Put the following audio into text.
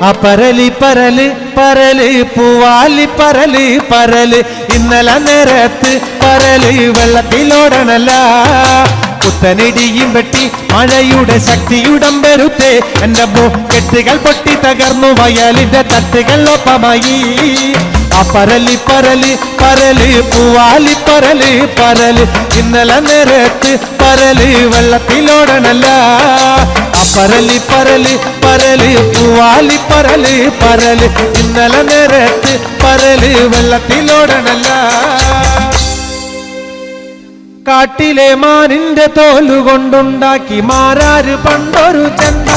ആ പരലി പരൽ പൂവാലി പരൽ പരൽ. ഇന്നലെ നേരത്ത് പരൽ വെള്ളത്തിലോടണല്ല. കുത്തനിടിയും വെട്ടി മഴയുടെ ശക്തിയുടം പെരുത്തേ എന്റെ കെട്ടുകൾ പൊട്ടി തകർന്നു വയലിന്റെ തട്ടുകൾ ഒപ്പമായി പരലി പരലി പരലി പൂവാലി പരലി പരലി. ഇന്നലെ നേരത്ത് പരലി വെള്ളത്തിലോടണല്ല പരലി പരലി പരൽ പൂവാലി പരലി പരലി. ഇന്നലെ നേരത്ത് പരലി വെള്ളത്തിലോടണല്ല കാട്ടിലെ മാനിന്റെ തോലുകൊണ്ടുണ്ടാക്കി മാരാര് പണ്ടൊരു ചന്ത